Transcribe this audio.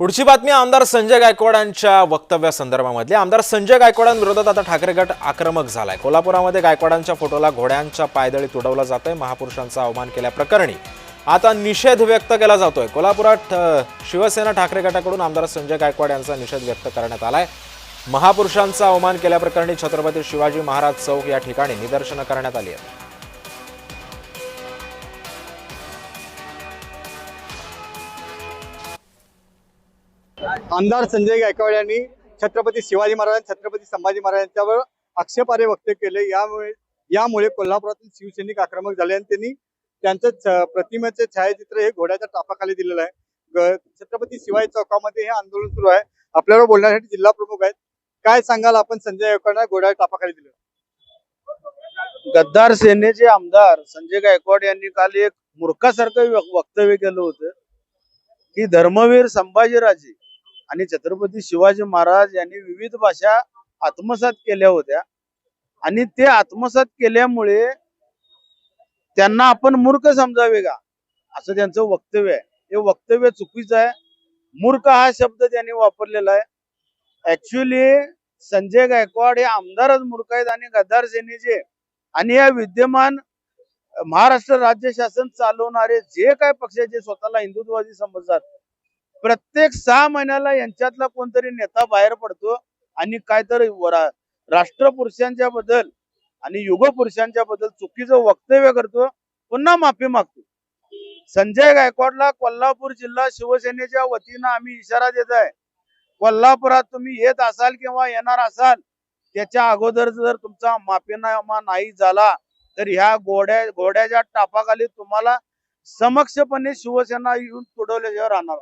पुढची बातमी आमदार संजय गायकवाडांच्या वक्तव्यासंदर्भामधली आमदार संजय गायकवाडांविरोधात आता ठाकरे गट आक्रमक झालाय. कोल्हापुरामध्ये गायकवाडांच्या फोटोला घोड्यांच्या पायदळी तुडवलं जातोय. महापुरुषांचा अवमान केल्याप्रकरणी आता निषेध व्यक्त केला जातोय. कोल्हापुरात शिवसेना ठाकरे गटाकडून आमदार संजय गायकवाड यांचा निषेध व्यक्त करण्यात आलाय. महापुरुषांचा अवमान केल्याप्रकरणी छत्रपती शिवाजी महाराज चौक या ठिकाणी निदर्शनं करण्यात आली आहेत. आमदार संजय गायकवाड यांनी छत्रपती शिवाजी महाराज छत्रपती संभाजी महाराज यांच्यावर आक्षेपारे वक्तव्य केले. यामुळे यामुळे कोल्हापुरातील शिवसैनिक आक्रमक झाले आणि त्यांनी त्यांचं प्रतिमेचे छायाचित्र हे घोड्याच्या टापाखाली दिलेलं आहे. छत्रपती शिवाजी चौकामध्ये हे आंदोलन सुरू आहे. आपल्याला बोलण्यासाठी जिल्हा प्रमुख आहेत. काय सांगाल आपण संजय गायकवाड घोड्याच्या टापाखाली दिलं? गद्दार सेनेचे आमदार संजय गायकवाड यांनी काल एक मूर्खासारखं वक्तव्य केलं होतं की धर्मवीर संभाजीराजे आणि छत्रपती शिवाजी महाराज यांनी विविध भाषा आत्मसात केल्या होत्या. आणि ते आत्मसात केल्यामुळे त्यांना आपण मूर्ख समजावे का? असं त्यांचं वक्तव्य आहे. हे वक्तव्य चुकीचं आहे. मूर्ख हा शब्द त्यांनी वापरलेला आहे. ऍक्च्युली संजय गायकवाड हे आमदारच मूर्ख आहेत आणि गद्दार सेनेचे आणि या विद्यमान महाराष्ट्र राज्य शासन चालवणारे जे काय पक्षाचे स्वतःला हिंदुत्ववादी समजतात प्रत्येक सहा महिन्याला यांच्यातला कोणतरी नेता बाहेर पडतो आणि काहीतरी राष्ट्रपुरुषांच्या बद्दल आणि युगपुरुषांच्या बद्दल चुकीचं वक्तव्य करतो पुन्हा माफी मागतो. संजय गायकवाडला कोल्हापूर जिल्हा शिवसेनेच्या वतीनं आम्ही इशारा देत आहे. कोल्हापुरात तुम्ही येत असाल किंवा येणार असाल त्याच्या अगोदर जर तुमचा माफीनामा नाही झाला तर ह्या घोड्या घोड्याच्या टापाखाली तुम्हाला समक्षपणे शिवसेना येऊन तुडवल्याशिवाय राहणार.